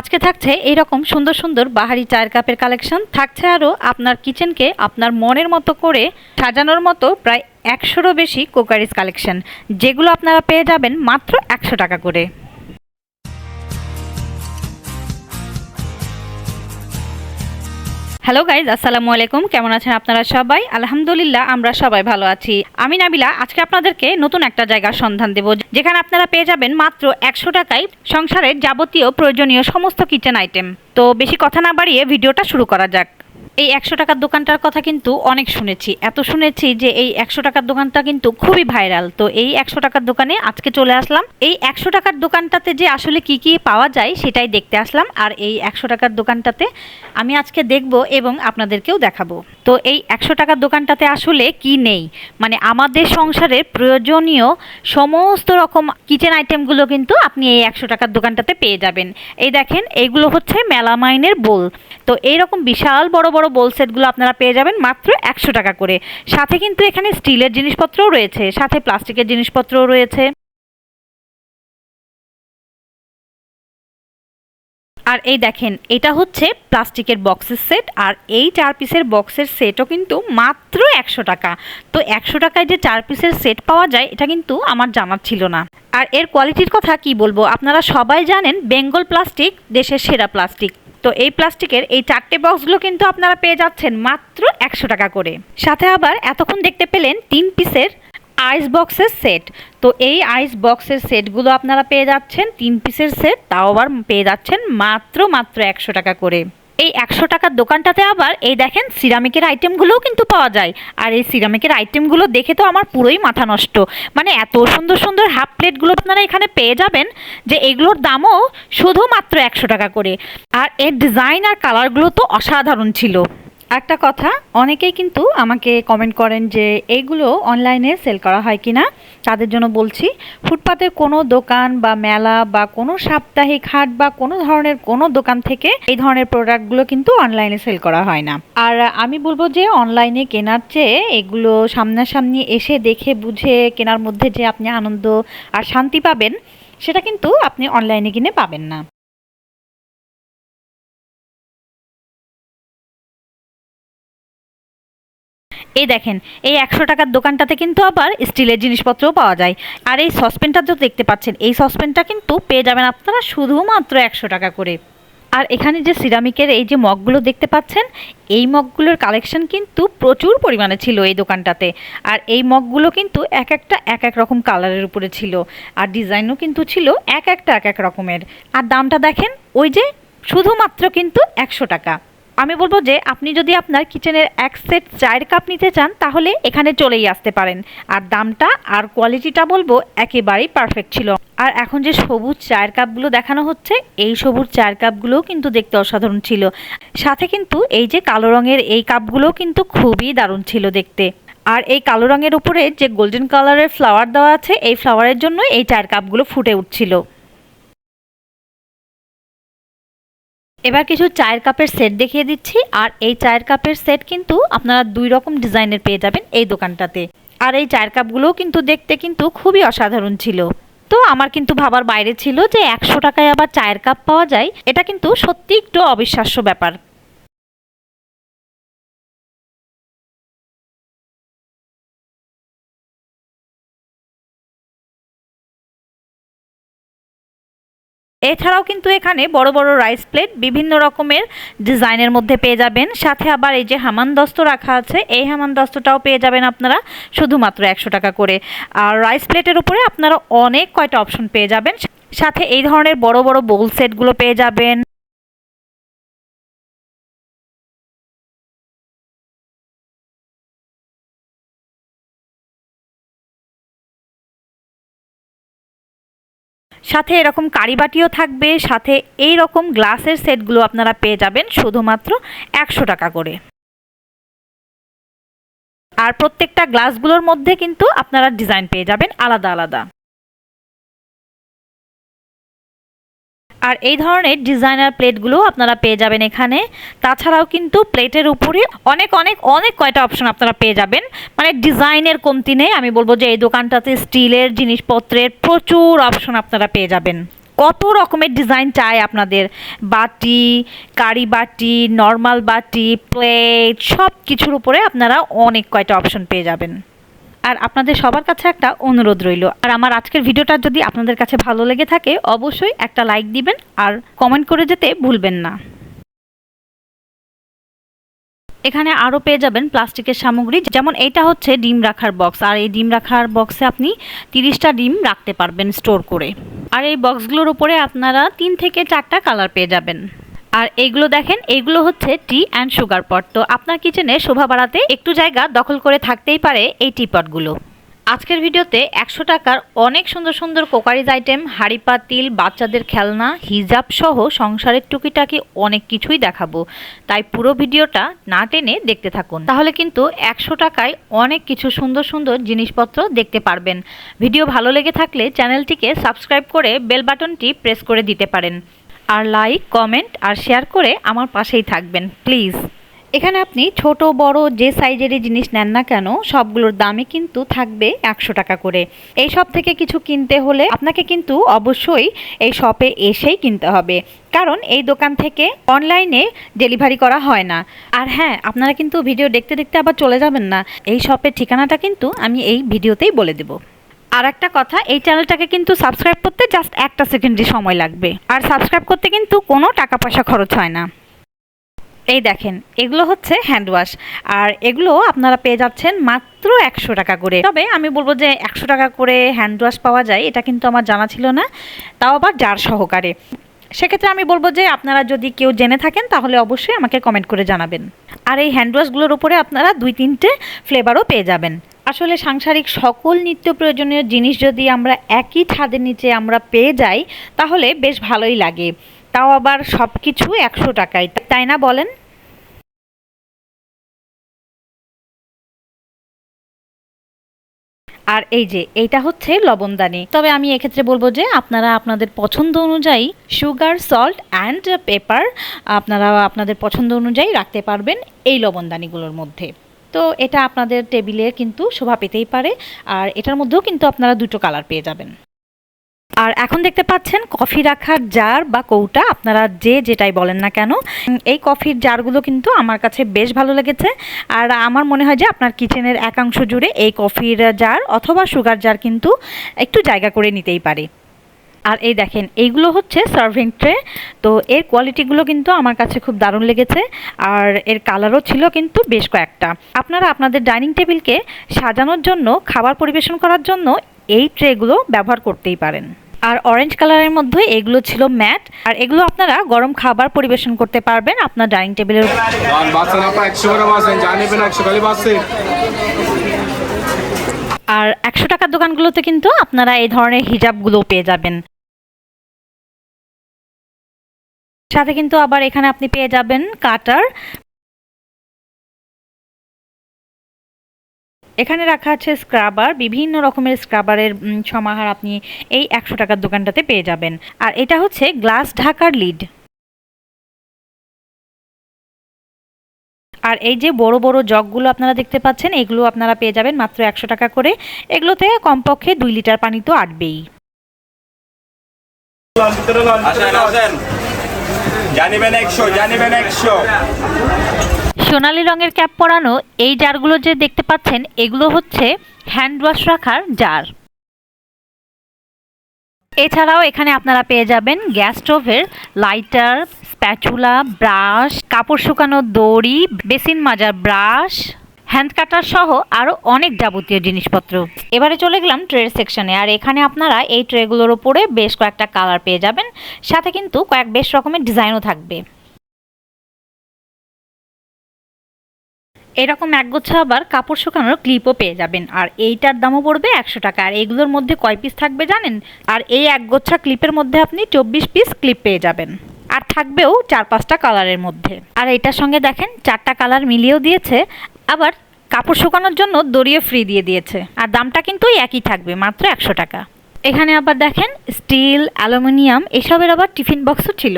আজকে থাকছে এইরকম সুন্দর সুন্দর বাহারি চায়ের কাপের কালেকশন। থাকছে আরও আপনার কিচেনকে আপনার মনের মতো করে সাজানোর মতো প্রায় একশোরও বেশি কোকারিস কালেকশন। যেগুলো আপনারা পেয়ে যাবেন মাত্র একশো টাকা করে। হ্যালো গাইজ আসসালামু আলাইকুম। কেমন আছেন আপনারা সবাই? আলহামদুলিল্লাহ, আমরা সবাই ভালো আছি। আমি নাবিলা, আজকে আপনাদেরকে নতুন একটা জায়গার সন্ধান দেব, যেখানে আপনারা পেয়ে যাবেন মাত্র একশো টাকায় সংসারের যাবতীয় প্রয়োজনীয় সমস্ত কিচেন আইটেম তো বেশি কথা না বাড়িয়ে ভিডিওটা শুরু করা যাক। এই একশো টাকার দোকানটার কথা কিন্তু অনেক শুনেছি। এত শুনেছি যে এই একশো টাকার দোকানটা কিন্তু খুবই ভাইরাল। তো এই একশো টাকার দোকানে আজকে চলে আসলাম। এই একশো টাকার দোকানটাতে যে আসলে কি কি পাওয়া যায় সেটাই দেখতে আসলাম। আর এই একশো টাকার দোকানটাতে আমি আজকে দেখব এবং আপনাদেরকেও দেখাবো। তো এই একশো টাকার দোকানটাতে আসলে কি নেই? মানে আমাদের সংসারের প্রয়োজনীয় সমস্ত রকম কিচেন আইটেমগুলো কিন্তু আপনি এই একশো টাকার দোকানটাতে পেয়ে যাবেন। এই দেখেন এইগুলো হচ্ছে মেলামাইনের বোল। তো এইরকম বিশাল বড় বড় বোল সেটগুলো আপনারা পেয়ে যাবেন মাত্র একশো টাকা করে। সাথে কিন্তু এখানে স্টিলের জিনিসপত্রও রয়েছে, সাথে প্লাস্টিকের জিনিসপত্রও রয়েছে। আর এই দেখেন, এটা হচ্ছে প্লাস্টিকের বক্সের সেট আর এই চার পিসের বক্সের সেটও কিন্তু মাত্র একশো টাকা। তো একশো টাকায় যে চার পিসের সেট পাওয়া যায়, এটা কিন্তু আমার জানার ছিল না। আর এর কোয়ালিটির কথা কি বলব? আপনারা সবাই জানেন বেঙ্গল প্লাস্টিক দেশের সেরা প্লাস্টিক তো এই প্লাস্টিকের এই চারটে বক্সগুলো কিন্তু আপনারা পেয়ে যাচ্ছেন মাত্র একশো টাকা করে। সাথে আবার এতক্ষণ দেখতে পেলেন তিন পিসের আইস বক্সের সেট তো এই আইস বক্সের সেটগুলো আপনারা পেয়ে যাচ্ছেন, তিন পিসের সেট তাও আবার পেয়ে যাচ্ছেন মাত্র মাত্র একশো টাকা করে। এই একশো টাকার দোকানটাতে আবার এই দেখেন সিরামিকের আইটেমগুলোও কিন্তু পাওয়া যায়। আর এই সিরামিকের আইটেমগুলো দেখে তো আমার পুরোই মাথা নষ্ট। মানে এত সুন্দর সুন্দর হাফ প্লেটগুলো আপনারা এখানে পেয়ে যাবেন যে এগুলোর দামও শুধুমাত্র একশো টাকা করে। আর এর ডিজাইন আর কালারগুলো তো অসাধারণ ছিল। একটা কথা, অনেকেই কিন্তু আমাকে কমেন্ট করেন যে এইগুলো অনলাইনে সেল করা হয় কিনা। তাদের জন্য বলছি, ফুটপাতের কোনো দোকান বা মেলা বা কোনো সাপ্তাহিক হাট বা কোনো ধরনের কোনো দোকান থেকে এই ধরনের প্রোডাক্টগুলো কিন্তু অনলাইনে সেল করা হয় না। আর আমি বলব যে অনলাইনে কেনার চেয়ে এগুলো সামনাসামনি এসে দেখে বুঝে কেনার মধ্যে যে আপনি আনন্দ আর শান্তি পাবেন, সেটা কিন্তু আপনি অনলাইনে কিনে পাবেন না। এই দেখেন, এই একশো টাকার দোকানটাতে কিন্তু আবার স্টিলের জিনিসপত্রও পাওয়া যায়। আর এই সসপেনটা তো দেখতে পাচ্ছেন, এই সসপেনটা কিন্তু পেয়ে যাবেন আপনারা শুধুমাত্র একশো টাকা করে। আর এখানে যে সিরামিকের এই যে মগগুলো দেখতে পাচ্ছেন, এই মগগুলোর কালেকশন কিন্তু প্রচুর পরিমাণে ছিল এই দোকানটাতে। আর এই মগগুলো কিন্তু এক একটা, এক এক রকম কালারের উপরে ছিল। আর ডিজাইনও কিন্তু ছিল এক একটা, এক এক রকমের। আর দামটা দেখেন, ওই যে শুধুমাত্র কিন্তু একশো টাকা। আমি বলব যে আপনি যদি আপনার কিচেনের এক সেট চায়ের কাপ নিতে চান, তাহলে এখানে চলেই আসতে পারেন। আর দামটা আর কোয়ালিটিটা বলব একেবারেই পারফেক্ট ছিল। আর এখন যে সবুজ চায়ের কাপগুলো দেখানো হচ্ছে, এই সবুজ চায়ের কাপগুলোও কিন্তু দেখতে অসাধারণ ছিল। সাথে কিন্তু এই যে কালো রঙের এই কাপগুলোও কিন্তু খুবই দারুণ ছিল দেখতে। আর এই কালো রঙের উপরে যে গোল্ডেন কালারের ফ্লাওয়ার দেওয়া আছে, এই ফ্লাওয়ারের জন্য এই চায়ের কাপগুলো ফুটে উঠছিল। এবার কিছু চায়ের কাপের সেট দেখিয়ে দিচ্ছি। আর এই চায়ের কাপের সেট কিন্তু আপনারা দুই রকম ডিজাইনের পেয়ে যাবেন এই দোকানটাতে। আর এই চায়ের কাপগুলোও কিন্তু দেখতে কিন্তু খুবই অসাধারণ ছিল। তো আমার কিন্তু ভাবার বাইরে ছিল যে একশো টাকায় আবার চায়ের কাপ পাওয়া যায়, এটা কিন্তু সত্যি একটু অবিশ্বাস্য ব্যাপার। এছাড়াও কিন্তু এখানে বড় বড় রাইস প্লেট বিভিন্ন রকমের ডিজাইনের মধ্যে পেয়ে যাবেন। সাথে আবার এই যে হামান দস্ত রাখা আছে, এই হামান দস্তটাও পেয়ে যাবেন আপনারা শুধুমাত্র একশো টাকা করে। আর রাইস প্লেটের উপরে আপনারা অনেক কয়টা অপশন পেয়ে যাবেন। সাথে এই ধরনের বড় বড় বোল সেটগুলো পেয়ে যাবেন। সাথে এরকম কারিবাটিও থাকবে, সাথে এই রকম গ্লাসের সেটগুলো আপনারা পেয়ে যাবেন শুধুমাত্র একশো টাকা করে। আর প্রত্যেকটা গ্লাসগুলোর মধ্যে কিন্তু আপনারা ডিজাইন পেয়ে যাবেন আলাদা আলাদা। আর এই ধরনের ডিজাইনার প্লেটগুলো আপনারা পেয়ে যাবেন এখানে। তাছাড়াও কিন্তু প্লেটের উপরে অনেক অনেক অনেক কয়টা অপশন আপনারা পেয়ে যাবেন। মানে ডিজাইনের কমতি নেই, আমি বলব যে এই দোকানটাতে স্টিলের জিনিসপত্রের প্রচুর অপশন আপনারা পেয়ে যাবেন। কত রকমের ডিজাইন চাই আপনাদের? বাটি, কারি বাটি নর্মাল বাটি প্লেট সব কিছুর উপরে আপনারা অনেক কয়টা অপশন পেয়ে যাবেন। আর আপনাদের সবার কাছে একটা অনুরোধ রইল। আর আমার আজকের ভিডিওটা যদি আপনাদের কাছে ভালো লেগে থাকে, অবশ্যই একটা লাইক দিবেন আর কমেন্ট করে যেতে ভুলবেন না। এখানে আরও পেয়ে যাবেন প্লাস্টিকের সামগ্রী, যেমন এটা হচ্ছে ডিম রাখার বক্স। আর এই ডিম রাখার বক্সে আপনি তিরিশটা ডিম রাখতে পারবেন স্টোর করে। আর এই বক্সগুলোর উপরে আপনারা তিন থেকে চারটা কালার পেয়ে যাবেন। আর এইগুলো দেখেন, এইগুলো হচ্ছে টি অ্যান্ড সুগার পট তো আপনার কিচেনে শোভা বাড়াতে একটু জায়গা দখল করে থাকতেই পারে এই টি পটগুলো আজকের ভিডিওতে একশো টাকার অনেক সুন্দর সুন্দর কোকারিজ আইটেম হাঁড়ি পাতিল বাচ্চাদের খেলনা, হিজাব সহ সংসারের টুকিটাকি অনেক কিছুই দেখাবো। তাই পুরো ভিডিওটা না টেনে দেখতে থাকুন। তাহলে কিন্তু একশো টাকায় অনেক কিছু সুন্দর সুন্দর জিনিসপত্র দেখতে পারবেন। ভিডিও ভালো লেগে থাকলে চ্যানেলটিকে সাবস্ক্রাইব করে বেল বাটনটি প্রেস করে দিতে পারেন। আর লাইক কমেন্ট আর শেয়ার করে আমার পাশেই থাকবেন প্লিজ এখানে আপনি ছোট, বড় যে সাইজেরই জিনিস নেন না কেন, সবগুলোর দামে কিন্তু থাকবে একশো টাকা করে। এই সব থেকে কিছু কিনতে হলে আপনাকে কিন্তু অবশ্যই এই শপে এসেই কিনতে হবে। কারণ এই দোকান থেকে অনলাইনে ডেলিভারি করা হয় না। আর হ্যাঁ আপনারা কিন্তু ভিডিও দেখতে দেখতে আবার চলে যাবেন না। এই শপের ঠিকানাটা কিন্তু আমি এই ভিডিওতেই বলে দেবো। আর একটা কথা, এই চ্যানেলটাকে কিন্তু সাবস্ক্রাইব করতে জাস্ট একটা সেকেন্ডই সময় লাগবে। আর সাবস্ক্রাইব করতে কিন্তু কোনো টাকা পয়সা খরচ হয় না। এই দেখেন, এগুলো হচ্ছে হ্যান্ড ওয়াশ আর এগুলো আপনারা পেয়ে যাচ্ছেন মাত্র একশো টাকা করে। তবে আমি বলব যে একশো টাকা করে হ্যান্ড ওয়াশ পাওয়া যায়, এটা কিন্তু আমার জানা ছিল না, তাও আবার যার সহকারে। সেক্ষেত্রে আমি বলব যে আপনারা যদি কেউ জেনে থাকেন, তাহলে অবশ্যই আমাকে কমেন্ট করে জানাবেন। আর এই হ্যান্ড ওয়াশগুলোর উপরে আপনারা দুই তিনটে ফ্লেভারও পেয়ে যাবেন। আসলে সাংসারিক সকল নিত্য প্রয়োজনীয় জিনিস যদি আমরা একই ছাদের নিচে আমরা পেয়ে যাই, তাহলে বেশ ভালোই লাগে। তাও আবার সব কিছু একশো টাকায়, তাই না বলেন? আর এই যে, এইটা হচ্ছে লবণদানি। তবে আমি এক্ষেত্রে বলব যে, আপনারা আপনাদের পছন্দ অনুযায়ী সুগার, সল্ট অ্যান্ড পেপার আপনারা আপনাদের পছন্দ অনুযায়ী রাখতে পারবেন এই লবণদানিগুলোর মধ্যে। তো এটা আপনাদের টেবিলে কিন্তু শোভা পেতেই পারে, আর এটার মধ্যেও কিন্তু আপনারা দুটো কালার পেয়ে যাবেন। আর এখন দেখতে পাচ্ছেন কফি রাখার জার বা কৌটা, আপনারা যে যেটাই বলেন না কেন এই কফির জারগুলো কিন্তু আমার কাছে বেশ ভালো লেগেছে। আর আমার মনে হয় যে আপনার কিচেনের একাংশ জুড়ে এই কফির জার অথবা সুগার জার কিন্তু একটু জায়গা করে নিতেই পারে। আর এই দেখেন, এইগুলো হচ্ছে সার্ভিং ট্রে তো এর কোয়ালিটিগুলো কিন্তু আমার কাছে খুব দারুণ লেগেছে, আর এর কালারও ছিল কিন্তু বেশ কয়েকটা। আপনারা আপনাদের ডাইনিং টেবিলকে সাজানোর জন্য, খাবার পরিবেশন করার জন্য এই ট্রেগুলো ব্যবহার করতেই পারেন। আর অরেঞ্জ কালারের মধ্যে এগুলো ছিল ম্যাট আর এগুলো আপনারা গরম খাবার পরিবেশন করতে পারবেন আপনার ডাইনিং টেবিলের আর একশো টাকার দোকানগুলোতে কিন্তু আপনারা এই ধরনের হিজাবগুলো পেয়ে যাবেন। সাথে কিন্তু আবার এখানে আপনি পেয়ে যাবেন কাটার। এখানে রাখা আছে স্ক্রাবার, বিভিন্ন রকমের স্ক্রাবারের সমাহার আপনি এই একশো টাকার দোকানটাতে পেয়ে যাবেন। আর এটা হচ্ছে গ্লাস ঢাকার লিড। আর এই যে বড় বড় জগগুলো আপনারা দেখতে পাচ্ছেন এগুলো আপনারা পেয়ে যাবেন মাত্র একশো টাকা করে। এগুলোতে কমপক্ষে দুই লিটার পানি তো আটবেই. সোনালি রঙের ক্যাপ পরানো এই জারগুলো যে দেখতে পাচ্ছেন এগুলো হচ্ছে হ্যান্ড ওয়াশ রাখার জার। এছাড়াও এখানে আপনারা পেয়ে যাবেন গ্যাস স্টোভের লাইটার স্প্যাচুলা, ব্রাশ, কাপড় শুকানোর দড়ি, বেসিন মাজার ব্রাশ, হ্যান্ড কাটার সহ আরও অনেক যাবতীয় জিনিসপত্র। এবারে চলে গেলাম ট্রে সেকশনে আর এখানে আপনারা এই ট্রেগুলোর ওপরে বেশ কয়েকটা কালার পেয়ে যাবেন, সাথে কিন্তু কয়েক বেশ রকমের ডিজাইনও থাকবে। এরকম একগুচ্ছ আবার কাপড় শুকানোর ক্লিপও পেয়ে যাবেন, আর এইটার দামও পড়বে একশো টাকা, আর এইগুলোর মধ্যে কয় পিস থাকবে জানেন? আর এই একগোচ্ছা ক্লিপের মধ্যে আপনি চব্বিশ পিস ক্লিপ পেয়ে যাবেন। আর থাকবেও চার পাঁচটা কালারের মধ্যে। আর এটার সঙ্গে দেখেন, চারটা কালার মিলিয়েও দিয়েছে, আবার কাপড় শুকানোর জন্য দড়িও ফ্রি দিয়ে দিয়েছে। আর দামটা কিন্তু একই থাকবে, মাত্র একশো টাকা। এখানে আবার দেখেন স্টিল অ্যালুমিনিয়াম এসবের আবার টিফিন বক্সও ছিল।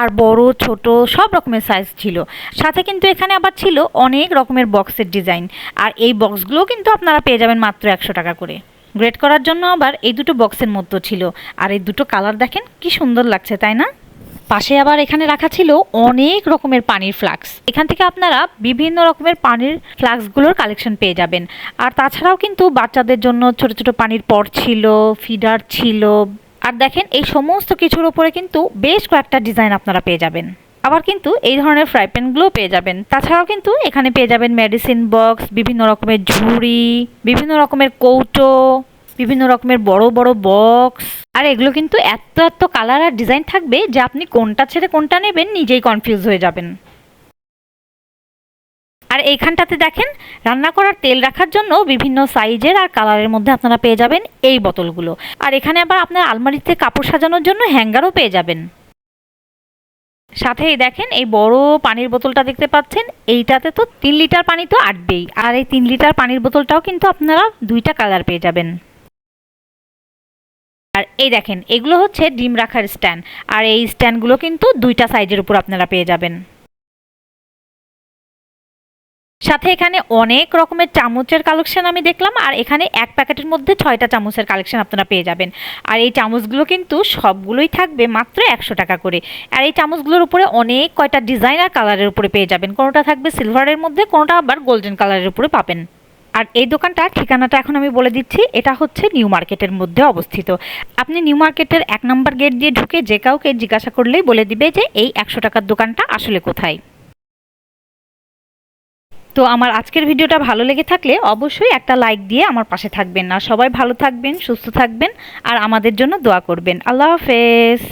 আর বড়, ছোট, সব রকমের সাইজ ছিল। সাথে কিন্তু এখানে আবার ছিল অনেক রকমের বক্সের ডিজাইন আর এই বক্সগুলোও কিন্তু আপনারা পেয়ে যাবেন মাত্র একশো টাকা করে। গ্রেড করার জন্য আবার এই দুটো বক্সের মতো ছিল। আর এই দুটো কালার দেখেন, কি সুন্দর লাগছে, তাই না? পাশে আবার এখানে রাখা ছিল অনেক রকমের পানির ফ্লাক্স। এখান থেকে আপনারা বিভিন্ন রকমের পানির ফ্লাক্সগুলোর কালেকশন পেয়ে যাবেন। আর তাছাড়াও কিন্তু বাচ্চাদের জন্য ছোট ছোট পানির পট ছিল, ফিডার ছিল। আর দেখেন, এই সমস্ত কিছুর ওপরে কিন্তু বেশ কয়েকটা ডিজাইন আপনারা পেয়ে যাবেন। আবার কিন্তু এই ধরনের ফ্রাই প্যানগুলোও পেয়ে যাবেন। তাছাড়াও কিন্তু এখানে পেয়ে যাবেন মেডিসিন বক্স, বিভিন্ন রকমের ঝুড়ি, বিভিন্ন রকমের কৌটো, বিভিন্ন রকমের বড় বড় বক্স। আর এগুলো কিন্তু এত এত কালার আর ডিজাইন থাকবে যে আপনি কোনটা ছেড়ে কোনটা নেবেন, নিজেই কনফিউজ হয়ে যাবেন। আর এইখানটাতে দেখেন, রান্না করার তেল রাখার জন্য বিভিন্ন সাইজের আর কালারের মধ্যে আপনারা পেয়ে যাবেন এই বোতলগুলো। আর এখানে আবার আপনার আলমারিতে কাপড় সাজানোর জন্য হ্যাঙ্গারও পেয়ে যাবেন। সাথেই দেখেন, এই বড় পানির বোতলটা দেখতে পাচ্ছেন, এইটাতে তো তিন লিটার পানি তো আটবেই। আর এই তিন লিটার পানির বোতলটাও কিন্তু আপনারা দুইটা কালার পেয়ে যাবেন। আর এই দেখেন, এগুলো হচ্ছে ডিম রাখার স্ট্যান্ড। আর এই স্ট্যান্ডগুলো কিন্তু দুইটা সাইজের উপর আপনারা পেয়ে যাবেন। সাথে এখানে অনেক রকমের চামচের কালেকশন আমি দেখলাম, আর এখানে এক প্যাকেটের মধ্যে ছয়টা চামচের কালেকশন আপনারা পেয়ে যাবেন। আর এই চামচগুলো কিন্তু সবগুলোই থাকবে মাত্র একশো টাকা করে। আর এই চামচগুলোর উপরে অনেক কয়টা ডিজাইন আর কালারের উপরে পেয়ে যাবেন। কোনোটা থাকবে সিলভারের মধ্যে, কোনোটা আবার গোল্ডেন কালারের উপরে পাবেন। আর এই দোকানটার ঠিকানাটা এখন আমি বলে দিচ্ছি, এটা হচ্ছে নিউ মার্কেটের মধ্যে অবস্থিত। আপনি নিউ মার্কেটের এক নম্বর গেট দিয়ে ঢুকে যে কাউকে জিজ্ঞাসা করলেই বলে দিবে যে এই একশো টাকার দোকানটা আসলে কোথায়। তো আমার আজকের ভিডিওটা ভালো লেগে থাকলে অবশ্যই একটা লাইক দিয়ে আমার পাশে থাকবেন। আর সবাই ভালো থাকবেন, সুস্থ থাকবেন, আর আমাদের জন্য দোয়া করবেন। আল্লাহ হাফেজ।